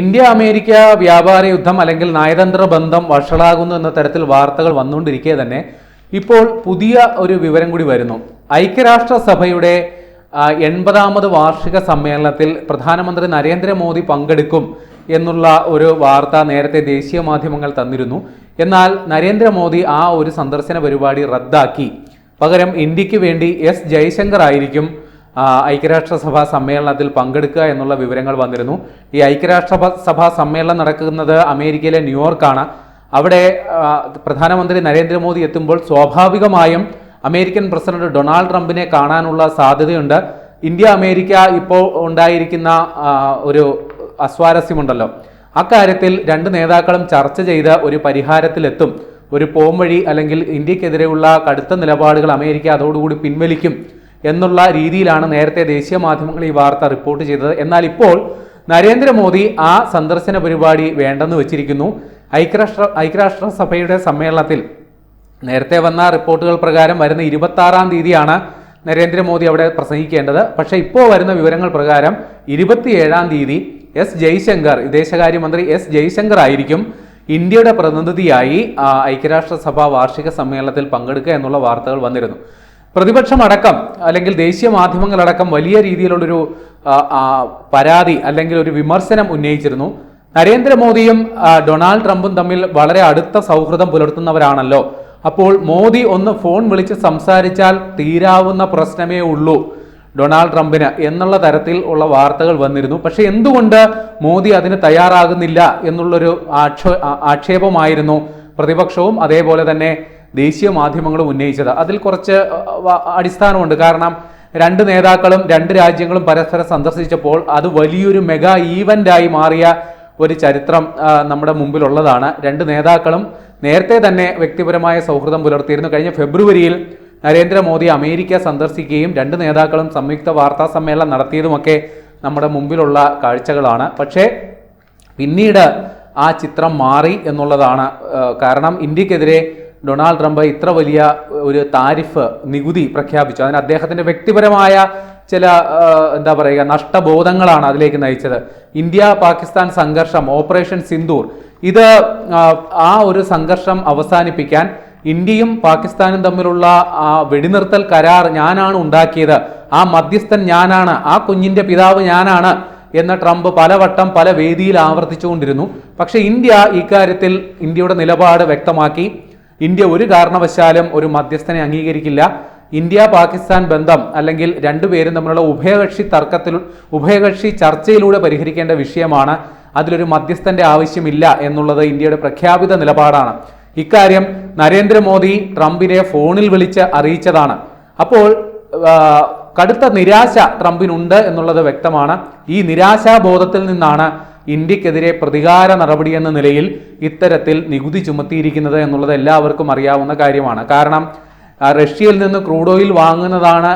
India America വ്യാപാര യുദ്ധം അല്ലെങ്കിൽ നയതന്ത്ര ബന്ധം വഷളാകുന്നു എന്ന തരത്തിൽ വാർത്തകൾ വന്നുകൊണ്ടിരിക്കെ തന്നെ ഇപ്പോൾ പുതിയ ഒരു വിവരം കൂടി വരുന്നു. ഐക്യരാഷ്ട്രസഭയുടെ എൺപതാമത് വാർഷിക സമ്മേളനത്തിൽ പ്രധാനമന്ത്രി നരേന്ദ്രമോദി പങ്കെടുക്കും എന്നുള്ള ഒരു വാർത്ത നേരത്തെ ദേശീയ മാധ്യമങ്ങൾ തന്നിരുന്നു. എന്നാൽ നരേന്ദ്രമോദി ആ ഒരു സന്ദർശന പരിപാടി റദ്ദാക്കി. പകരം ഇന്ത്യയ്ക്ക് വേണ്ടി എസ് ജയശങ്കർ ആയിരിക്കും ഐക്യരാഷ്ട്രസഭാ സമ്മേളനത്തിൽ പങ്കെടുക്കുക എന്നുള്ള വിവരങ്ങൾ വന്നിരുന്നു. ഈ ഐക്യരാഷ്ട്ര സഭാ സമ്മേളനം നടക്കുന്നത് അമേരിക്കയിലെ ന്യൂയോർക്കാണ്. അവിടെ പ്രധാനമന്ത്രി നരേന്ദ്രമോദി എത്തുമ്പോൾ സ്വാഭാവികമായും അമേരിക്കൻ പ്രസിഡന്റ് ഡൊണാൾഡ് ട്രംപിനെ കാണാനുള്ള സാധ്യതയുണ്ട്. ഇന്ത്യ അമേരിക്ക ഇപ്പോൾ ഉണ്ടായിരിക്കുന്ന ഒരു അസ്വാരസ്യമുണ്ടല്ലോ. അക്കാര്യത്തിൽ രണ്ട് നേതാക്കളും ചർച്ച ചെയ്ത് ഒരു പരിഹാരത്തിലെത്തും. ഒരു പോംവഴി അല്ലെങ്കിൽ ഇന്ത്യക്കെതിരെയുള്ള കടുത്ത നിലപാടുകൾ അമേരിക്ക അതോടുകൂടി പിൻവലിക്കും. എന്നുള്ള രീതിയിലാണ് നേരത്തെ ദേശീയ മാധ്യമങ്ങൾ ഈ വാർത്ത റിപ്പോർട്ട് ചെയ്തത്. എന്നാൽ ഇപ്പോൾ നരേന്ദ്രമോദി ആ സന്ദർശന പരിപാടി വേണ്ടെന്ന് വെച്ചിരിക്കുന്നു. ഐക്യരാഷ്ട്ര സഭയുടെ സമ്മേളനത്തിൽ നേരത്തെ വന്ന റിപ്പോർട്ടുകൾ പ്രകാരം വരുന്ന ഇരുപത്തി ആറാം തീയതിയാണ് നരേന്ദ്രമോദി അവിടെ പ്രസംഗിക്കേണ്ടത്. പക്ഷേ ഇപ്പോൾ വരുന്ന വിവരങ്ങൾ പ്രകാരം ഇരുപത്തിയേഴാം തീയതി എസ് ജയശങ്കർ വിദേശകാര്യമന്ത്രി എസ് ജയശങ്കർ ആയിരിക്കും ഇന്ത്യയുടെ പ്രതിനിധിയായി ഐക്യരാഷ്ട്ര ഐക്യരാഷ്ട്രസഭ വാർഷിക സമ്മേളനത്തിൽ പങ്കെടുക്കുക എന്നുള്ള വാർത്തകൾ വന്നിരുന്നു. പ്രതിപക്ഷമടക്കം അല്ലെങ്കിൽ ദേശീയ മാധ്യമങ്ങളടക്കം വലിയ രീതിയിലുള്ളൊരു പരാതി അല്ലെങ്കിൽ ഒരു വിമർശനം ഉന്നയിച്ചിരുന്നു. നരേന്ദ്രമോദിയും ഡൊണാൾഡ് ട്രംപും തമ്മിൽ വളരെ അടുത്ത സൗഹൃദം പുലർത്തുന്നവരാണല്ലോ. അപ്പോൾ മോദി ഒന്ന് ഫോൺ വിളിച്ച് സംസാരിച്ചാൽ തീരാവുന്ന പ്രശ്നമേ ഉള്ളൂ ഡൊണാൾഡ് ട്രംപിന് എന്നുള്ള തരത്തിൽ ഉള്ള വാർത്തകൾ വന്നിരുന്നു. പക്ഷെ എന്തുകൊണ്ട് മോദി അതിന് തയ്യാറാകുന്നില്ല എന്നുള്ളൊരു ആക്ഷേ ആക്ഷേപമായിരുന്നു. പ്രതിപക്ഷവും അതേപോലെ തന്നെ ദേശീയ മാധ്യമങ്ങളും ഉന്നയിച്ചത്. അതിൽ കുറച്ച് അടിസ്ഥാനമുണ്ട്. കാരണം രണ്ട് നേതാക്കളും രണ്ട് രാജ്യങ്ങളും പരസ്പരം സന്ദർശിച്ചപ്പോൾ അത് വലിയൊരു മെഗാ ഈവന്റായി മാറിയ ഒരു ചരിത്രം നമ്മുടെ മുമ്പിലുള്ളതാണ്. രണ്ട് നേതാക്കളും നേരത്തെ തന്നെ വ്യക്തിപരമായ സൗഹൃദം പുലർത്തിയിരുന്നു. കഴിഞ്ഞ ഫെബ്രുവരിയിൽ നരേന്ദ്രമോദി അമേരിക്ക സന്ദർശിക്കുകയും രണ്ട് നേതാക്കളും സംയുക്ത വാർത്താ സമ്മേളനം നടത്തിയതുമൊക്കെ നമ്മുടെ മുമ്പിലുള്ള കാഴ്ചകളാണ്. പക്ഷേ പിന്നീട് ആ ചിത്രം മാറി എന്നുള്ളതാണ് കാരണം ഇന്ത്യക്കെതിരെ ഡൊണാൾഡ് ട്രംപ് ഇത്ര വലിയ ഒരു താരിഫ് നികുതി പ്രഖ്യാപിച്ചു. അതിന് അദ്ദേഹത്തിന്റെ വ്യക്തിപരമായ ചില എന്താ പറയുക നഷ്ടബോധങ്ങളാണ് അതിലേക്ക് നയിച്ചത്. ഇന്ത്യ പാകിസ്ഥാൻ സംഘർഷം ഓപ്പറേഷൻ സിന്ദൂർ ഇത് ആ, ഒരു സംഘർഷം അവസാനിപ്പിക്കാൻ ഇന്ത്യയും പാകിസ്ഥാനും തമ്മിലുള്ള ആ വെടിനിർത്തൽ കരാർ ഞാനാണ് ഉണ്ടാക്കിയത്. ആ മധ്യസ്ഥൻ ഞാനാണ് ആ കുഞ്ഞിന്റെ പിതാവ് ഞാനാണ് എന്ന് ട്രംപ് പലവട്ടം പല വേദിയിൽ ആവർത്തിച്ചുകൊണ്ടിരുന്നു. പക്ഷേ ഇന്ത്യ ഇക്കാര്യത്തിൽ ഇന്ത്യയുടെ നിലപാട് വ്യക്തമാക്കി. ഇന്ത്യ ഒരു കാരണവശാലും ഒരു മധ്യസ്ഥനെ അംഗീകരിക്കില്ല. ഇന്ത്യ പാകിസ്ഥാൻ ബന്ധം അല്ലെങ്കിൽ രണ്ടുപേരും തമ്മിലുള്ള ഉഭയകക്ഷി തർക്കത്തിൽ ഉഭയകക്ഷി ചർച്ചയിലൂടെ പരിഹരിക്കേണ്ട വിഷയമാണ്. അതിലൊരു മധ്യസ്ഥന്റെ ആവശ്യമില്ല എന്നുള്ളത് ഇന്ത്യയുടെ പ്രഖ്യാപിത നിലപാടാണ്. ഇക്കാര്യം നരേന്ദ്രമോദി ട്രംപിനെ ഫോണിൽ വിളിച്ച് അറിയിച്ചതാണ്. അപ്പോൾ കടുത്ത നിരാശ ട്രംപിനുണ്ട് എന്നുള്ളത് വ്യക്തമാണ്. ഈ നിരാശാബോധത്തിൽ നിന്നാണ് ഇന്ത്യക്കെതിരെ പ്രതികാര നടപടി എന്ന നിലയിൽ ഇത്തരത്തിൽ നികുതി ചുമത്തിയിരിക്കുന്നത് എന്നുള്ളത് എല്ലാവർക്കും അറിയാവുന്ന കാര്യമാണ്. കാരണം റഷ്യയിൽ നിന്ന് ക്രൂഡ് ഓയിൽ വാങ്ങുന്നതാണ്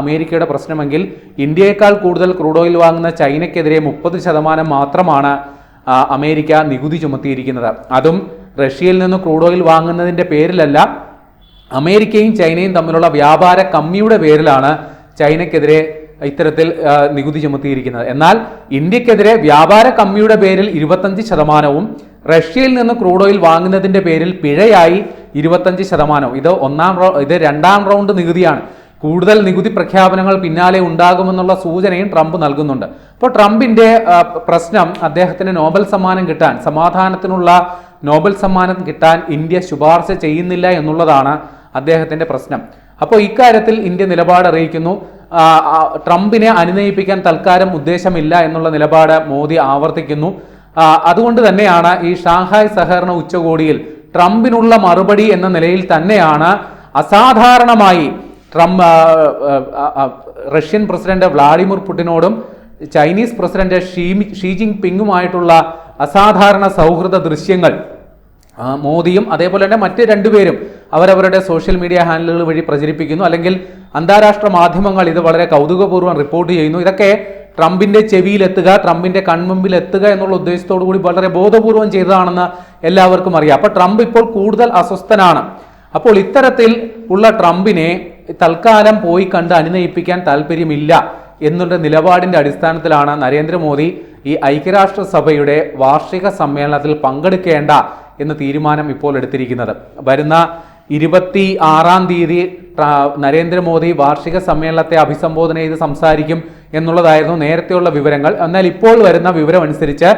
അമേരിക്കയുടെ പ്രശ്നമെങ്കിൽ ഇന്ത്യയേക്കാൾ കൂടുതൽ ക്രൂഡ് ഓയിൽ വാങ്ങുന്ന ചൈനയ്ക്കെതിരെ മുപ്പത് ശതമാനം മാത്രമാണ് അമേരിക്ക നികുതി ചുമത്തിയിരിക്കുന്നത്. അതും റഷ്യയിൽ നിന്ന് ക്രൂഡ് ഓയിൽ വാങ്ങുന്നതിന്റെ പേരിലല്ല അമേരിക്കയും ചൈനയും തമ്മിലുള്ള വ്യാപാര കമ്മിയുടെ പേരിലാണ് ചൈനയ്ക്കെതിരെ ഇത്തരത്തിൽ നികുതി ചുമത്തിയിരിക്കുന്നത്. എന്നാൽ ഇന്ത്യക്കെതിരെ വ്യാപാര കമ്മിയുടെ പേരിൽ ഇരുപത്തഞ്ച് ശതമാനവും റഷ്യയിൽ നിന്ന് ക്രൂഡ് ഓയിൽ വാങ്ങുന്നതിന്റെ പേരിൽ പിഴയായി ഇരുപത്തഞ്ച് ശതമാനവും. ഇത് ഒന്നാം ഇത് രണ്ടാം റൗണ്ട് നികുതിയാണ്. കൂടുതൽ നികുതി പ്രഖ്യാപനങ്ങൾ പിന്നാലെ ഉണ്ടാകുമെന്നുള്ള സൂചനയും ട്രംപ് നൽകുന്നുണ്ട്. അപ്പോൾ ട്രംപിന്റെ പ്രശ്നം അദ്ദേഹത്തിന് നോബൽ സമ്മാനം കിട്ടാൻ സമാധാനത്തിനുള്ള നോബൽ സമ്മാനം കിട്ടാൻ ഇന്ത്യ ശുപാർശ ചെയ്യുന്നില്ല എന്നുള്ളതാണ് അദ്ദേഹത്തിന്റെ പ്രശ്നം. അപ്പോൾ ഇക്കാര്യത്തിൽ ഇന്ത്യ നിലപാട് അറിയിക്കുന്നു. ട്രംപിനെ അനുനയിപ്പിക്കാൻ തൽക്കാലം ഉദ്ദേശമില്ല എന്നുള്ള നിലപാട് മോദി ആവർത്തിക്കുന്നു. അതുകൊണ്ട് തന്നെയാണ് ഈ ഷാങ്ഹായ് സഹകരണ ഉച്ചകോടിയിൽ ട്രംപിനുള്ള മറുപടി എന്ന നിലയിൽ തന്നെയാണ് അസാധാരണമായി Trump Russian president Vladimir പുടിനോടും Chinese president Xi Xi Jing പിങ്ങുമായിട്ടുള്ള അസാധാരണ സൗഹൃദ ദൃശ്യങ്ങൾ മോദിയും അതേപോലെ തന്നെ മറ്റ് രണ്ടുപേരും അവരവരുടെ സോഷ്യൽ മീഡിയ ഹാൻഡിലുകൾ വഴി പ്രചരിപ്പിക്കുന്നു. അല്ലെങ്കിൽ അന്താരാഷ്ട്ര മാധ്യമങ്ങൾ ഇത് വളരെ കൗതുകപൂർവം റിപ്പോർട്ട് ചെയ്യുന്നു. ഇതൊക്കെ ട്രംപിന്റെ ചെവിയിലെത്തുക ട്രംപിന്റെ കൺമുമ്പിൽ എത്തുക എന്നുള്ള ഉദ്ദേശത്തോടു കൂടി വളരെ ബോധപൂർവം ചെയ്തതാണെന്ന് എല്ലാവർക്കും അറിയാം. അപ്പൊ ട്രംപ് ഇപ്പോൾ കൂടുതൽ അസ്വസ്ഥനാണ്. അപ്പോൾ ഇത്തരത്തിൽ ഉള്ള ട്രംപിനെ തൽക്കാലം പോയി കണ്ട് അനുനയിപ്പിക്കാൻ താല്പര്യമില്ല എന്നുള്ള നിലപാടിന്റെ അടിസ്ഥാനത്തിലാണ് നരേന്ദ്രമോദി ഈ ഐക്യരാഷ്ട്രസഭയുടെ വാർഷിക സമ്മേളനത്തിൽ പങ്കെടുക്കേണ്ട എന്ന തീരുമാനം ഇപ്പോൾ എടുത്തിരിക്കുന്നത്. വരുന്ന ഇരുപത്തി ആറാം തീയതി നരേന്ദ്രമോദി വാർഷിക സമ്മേളനത്തെ അഭിസംബോധന ചെയ്ത് സംസാരിക്കും എന്നുള്ളതായിരുന്നു നേരത്തെയുള്ള വിവരങ്ങൾ. എന്നാൽ ഇപ്പോൾ വരുന്ന വിവരമനുസരിച്ച്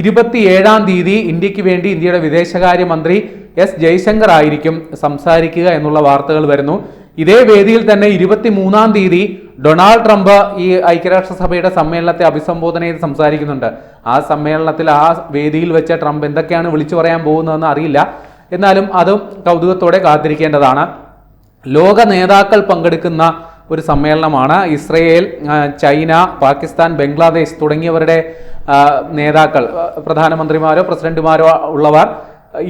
ഇരുപത്തിയേഴാം തീയതി ഇന്ത്യയ്ക്ക് വേണ്ടി ഇന്ത്യയുടെ വിദേശകാര്യമന്ത്രി എസ് ജയശങ്കർ ആയിരിക്കും സംസാരിക്കുക എന്നുള്ള വാർത്തകൾ വരുന്നു. ഇതേ വേദിയിൽ തന്നെ ഇരുപത്തി മൂന്നാം തീയതി ഡൊണാൾഡ് ട്രംപ് ഈ ഐക്യരാഷ്ട്രസഭയുടെ സമ്മേളനത്തെ അഭിസംബോധന ചെയ്ത് സംസാരിക്കുന്നുണ്ട്. ആ സമ്മേളനത്തിൽ ആ വേദിയിൽ വെച്ച ട്രംപ് എന്തൊക്കെയാണ് വിളിച്ചു പറയാൻ പോകുന്നതെന്ന് അറിയില്ല. എന്നാലും അതും കൗതുകത്തോടെ കാത്തിരിക്കേണ്ടതാണ്. ലോക നേതാക്കൾ പങ്കെടുക്കുന്ന ഒരു സമ്മേളനമാണ് ഇസ്രയേൽ ചൈന പാകിസ്ഥാൻ ബംഗ്ലാദേശ് തുടങ്ങിയവരുടെ നേതാക്കൾ. പ്രധാനമന്ത്രിമാരോ പ്രസിഡന്റുമാരോ ഉള്ളവർ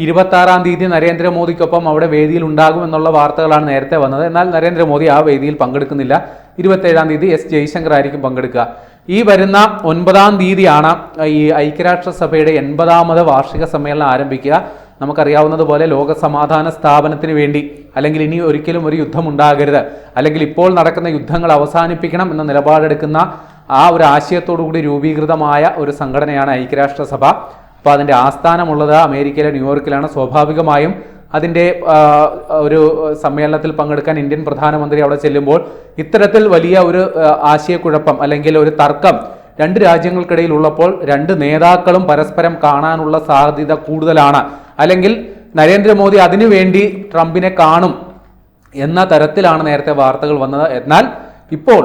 ഇരുപത്തി ആറാം തീയതി നരേന്ദ്രമോദിക്കൊപ്പം അവിടെ വേദിയിൽ ഉണ്ടാകും എന്നുള്ള വാർത്തകളാണ് നേരത്തെ വന്നത്. എന്നാൽ നരേന്ദ്രമോദി ആ വേദിയിൽ പങ്കെടുക്കുന്നില്ല. ഇരുപത്തേഴാം തീയതി എസ് ജയശങ്കർ ആയിരിക്കും പങ്കെടുക്കുക. ഈ വരുന്ന ഒൻപതാം തീയതിയാണ് ഈ ഐക്യരാഷ്ട്രസഭയുടെ എൺപതാമത് വാർഷിക സമ്മേളനം ആരംഭിക്കുക. നമുക്കറിയാവുന്നതുപോലെ ലോക സമാധാന സ്ഥാപനത്തിന് വേണ്ടി അല്ലെങ്കിൽ ഇനി ഒരിക്കലും ഒരു യുദ്ധം ഉണ്ടാകരുത്. അല്ലെങ്കിൽ ഇപ്പോൾ നടക്കുന്ന യുദ്ധങ്ങൾ അവസാനിപ്പിക്കണം എന്ന നിലപാടെടുക്കുന്ന ആ ഒരു ആശയത്തോടു കൂടി രൂപീകൃതമായ ഒരു സംഘടനയാണ് ഐക്യരാഷ്ട്രസഭ. അപ്പോൾ അതിന്റെ ആസ്ഥാനമുള്ളത് അമേരിക്കയിലെ ന്യൂയോർക്കിലാണ്. സ്വാഭാവികമായും അതിന്റെ ഒരു സമ്മേളനത്തിൽ പങ്കെടുക്കാൻ ഇന്ത്യൻ പ്രധാനമന്ത്രി അവിടെ ചെല്ലുമ്പോൾ ഇത്തരത്തിൽ വലിയ ഒരു ആശയക്കുഴപ്പം അല്ലെങ്കിൽ ഒരു തർക്കം രണ്ട് രാജ്യങ്ങൾക്കിടയിൽ ഉള്ളപ്പോൾ രണ്ട് നേതാക്കളും പരസ്പരം കാണാനുള്ള സാധ്യത കൂടുതലാണ്. അല്ലെങ്കിൽ നരേന്ദ്രമോദി അതിനുവേണ്ടി ട്രംപിനെ കാണും എന്ന തരത്തിലാണ് നേരത്തെ വാർത്തകൾ വന്നത്. എന്നാൽ ഇപ്പോൾ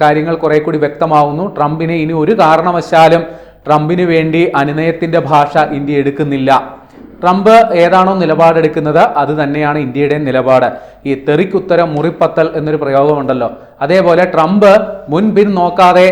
കാര്യങ്ങൾ കുറെ കൂടി വ്യക്തമാവുന്നു. ട്രംപിനെ ഇനി ഒരു കാരണവശാലും ട്രംപിന് വേണ്ടി അനുനയത്തിന്റെ ഭാഷ ഇന്ത്യ എടുക്കുന്നില്ല. ട്രംപ് ഏതാണോ നിലപാടെടുക്കുന്നത് അത് തന്നെയാണ് ഇന്ത്യയുടെ നിലപാട്. ഈ തെറിക്കുത്തരം മുറിപ്പത്തൽ എന്നൊരു പ്രയോഗമുണ്ടല്ലോ. അതേപോലെ ട്രംപ് മുൻപിൻ നോക്കാതെ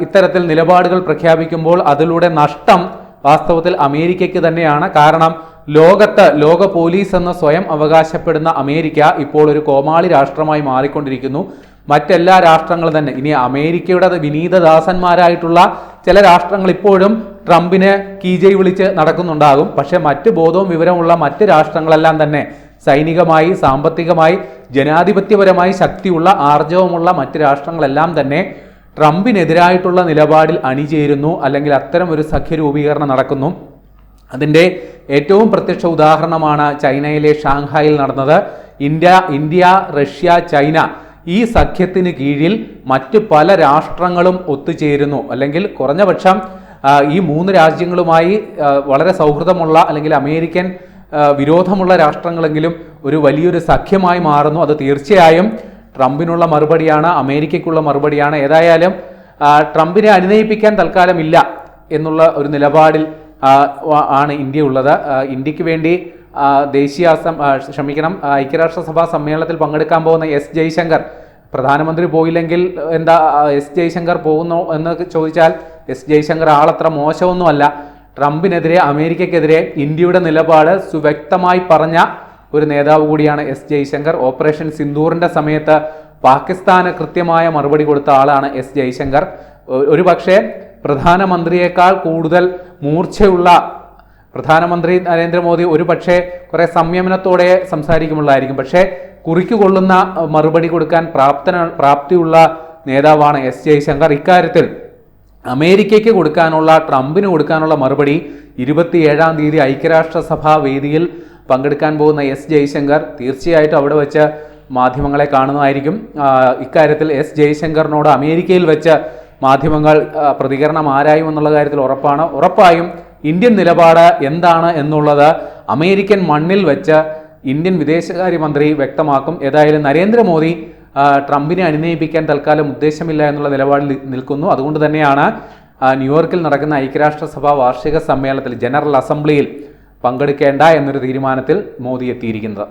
ഇത്തരത്തിൽ നിലപാടുകൾ പ്രഖ്യാപിക്കുമ്പോൾ അതിലൂടെ നഷ്ടം വാസ്തവത്തിൽ അമേരിക്കയ്ക്ക് തന്നെയാണ്. കാരണം ലോകത്ത് ലോക പോലീസ് എന്ന് സ്വയം അവകാശപ്പെടുന്ന അമേരിക്ക ഇപ്പോൾ ഒരു കോമാളി രാഷ്ട്രമായി മാറിക്കൊണ്ടിരിക്കുന്നു. മറ്റെല്ലാ രാഷ്ട്രങ്ങളും തന്നെ. ഇനി അമേരിക്കയുടെ വിനീതദാസന്മാരായിട്ടുള്ള ചില രാഷ്ട്രങ്ങൾ ഇപ്പോഴും ട്രംപിന് കീജൈ വിളിച്ച് നടക്കുന്നുണ്ടാകും. പക്ഷെ മറ്റ് ബോധവും വിവരമുള്ള മറ്റ് രാഷ്ട്രങ്ങളെല്ലാം തന്നെ സൈനികമായി സാമ്പത്തികമായി ജനാധിപത്യപരമായി ശക്തിയുള്ള ആർജവമുള്ള മറ്റ് രാഷ്ട്രങ്ങളെല്ലാം തന്നെ ട്രംപിനെതിരായിട്ടുള്ള നിലപാടിൽ അണിചേരുന്നു. അല്ലെങ്കിൽ അത്തരം ഒരു സഖ്യ രൂപീകരണം നടക്കുന്നു. അതിന്റെ ഏറ്റവും പ്രത്യക്ഷ ഉദാഹരണമാണ് ചൈനയിലെ ഷാങ്ഹായിൽ നടന്നത്. ഇന്ത്യ ഇന്ത്യ റഷ്യ ചൈന ഈ സഖ്യത്തിന് കീഴിൽ മറ്റ് പല രാഷ്ട്രങ്ങളും ഒത്തുചേരുന്നു. അല്ലെങ്കിൽ കുറഞ്ഞപക്ഷം ഈ മൂന്ന് രാജ്യങ്ങളുമായി വളരെ സൗഹൃദമുള്ള അല്ലെങ്കിൽ അമേരിക്കൻ വിരോധമുള്ള രാഷ്ട്രങ്ങളെങ്കിലും ഒരു വലിയൊരു സഖ്യമായി മാറുന്നു. അത് തീർച്ചയായും ട്രംപിനുള്ള മറുപടിയാണ് അമേരിക്കയ്ക്കുള്ള മറുപടിയാണ്. ഏതായാലും ട്രംപിനെ അനുനയിപ്പിക്കാൻ തൽക്കാലം ഇല്ല എന്നുള്ള ഒരു നിലപാടിൽ ആണ് ഇന്ത്യ ഉള്ളത്. ഇന്ത്യയ്ക്ക് വേണ്ടി ദേശീയ ക്ഷമിക്കണം ഐക്യരാഷ്ട്രസഭാ സമ്മേളനത്തിൽ പങ്കെടുക്കാൻ പോകുന്ന എസ് ജയശങ്കർ. പ്രധാനമന്ത്രി പോയില്ലെങ്കിൽ എന്താ എസ് ജയശങ്കർ പോകുന്നു എന്ന് ചോദിച്ചാൽ എസ് ജയശങ്കർ ആളത്ര മോശമൊന്നുമല്ല. ട്രംപിനെതിരെ അമേരിക്കക്കെതിരെ ഇന്ത്യയുടെ നിലപാട് സുവ്യക്തമായി പറഞ്ഞ ഒരു നേതാവ് കൂടിയാണ് എസ് ജയശങ്കർ. ഓപ്പറേഷൻ സിന്ദൂറിന്റെ സമയത്ത് പാകിസ്ഥാന് കൃത്യമായ മറുപടി കൊടുത്ത ആളാണ് എസ് ജയശങ്കർ. ഒരു പക്ഷേ പ്രധാനമന്ത്രിയേക്കാൾ കൂടുതൽ മൂർച്ചയുള്ള പ്രധാനമന്ത്രി നരേന്ദ്രമോദി ഒരു പക്ഷേ കുറെ സംയമനത്തോടെ സംസാരിക്കുമുള്ളായിരിക്കും പക്ഷേ കുറിക്കുകൊള്ളുന്ന മറുപടി കൊടുക്കാൻ പ്രാപ്തന പ്രാപ്തിയുള്ള നേതാവാണ് എസ് ജയശങ്കർ. ഇക്കാര്യത്തിൽ അമേരിക്കയ്ക്ക് കൊടുക്കാനുള്ള ട്രംപിന് കൊടുക്കാനുള്ള മറുപടി ഇരുപത്തിയേഴാം തീയതി ഐക്യരാഷ്ട്രസഭാ വേദിയിൽ പങ്കെടുക്കാൻ പോകുന്ന എസ് ജയശങ്കർ തീർച്ചയായിട്ടും അവിടെ വെച്ച് മാധ്യമങ്ങളെ കാണുന്നതായിരിക്കും. ഇക്കാര്യത്തിൽ എസ് ജയശങ്കറിനോട് അമേരിക്കയിൽ വെച്ച് മാധ്യമങ്ങൾ പ്രതികരണം ആരായും എന്നുള്ള കാര്യത്തിൽ ഉറപ്പാണ്. ഉറപ്പായും ഇന്ത്യൻ നിലപാട് എന്താണ് എന്നുള്ളത് അമേരിക്കൻ മണ്ണിൽ വെച്ച് ഇന്ത്യൻ വിദേശകാര്യമന്ത്രി വ്യക്തമാക്കും. ഏതായാലും നരേന്ദ്രമോദി ട്രംപിനെ അനുനയിപ്പിക്കാൻ തൽക്കാലം ഉദ്ദേശമില്ല എന്നുള്ള നിലപാടിൽ നിൽക്കുന്നു. അതുകൊണ്ട് തന്നെയാണ് ന്യൂയോർക്കിൽ നടക്കുന്ന ഐക്യരാഷ്ട്രസഭ വാർഷിക സമ്മേളനത്തിൽ ജനറൽ അസംബ്ലിയിൽ പങ്കെടുക്കേണ്ട എന്നൊരു തീരുമാനത്തിൽ മോദി എത്തിയിരിക്കുന്നത്.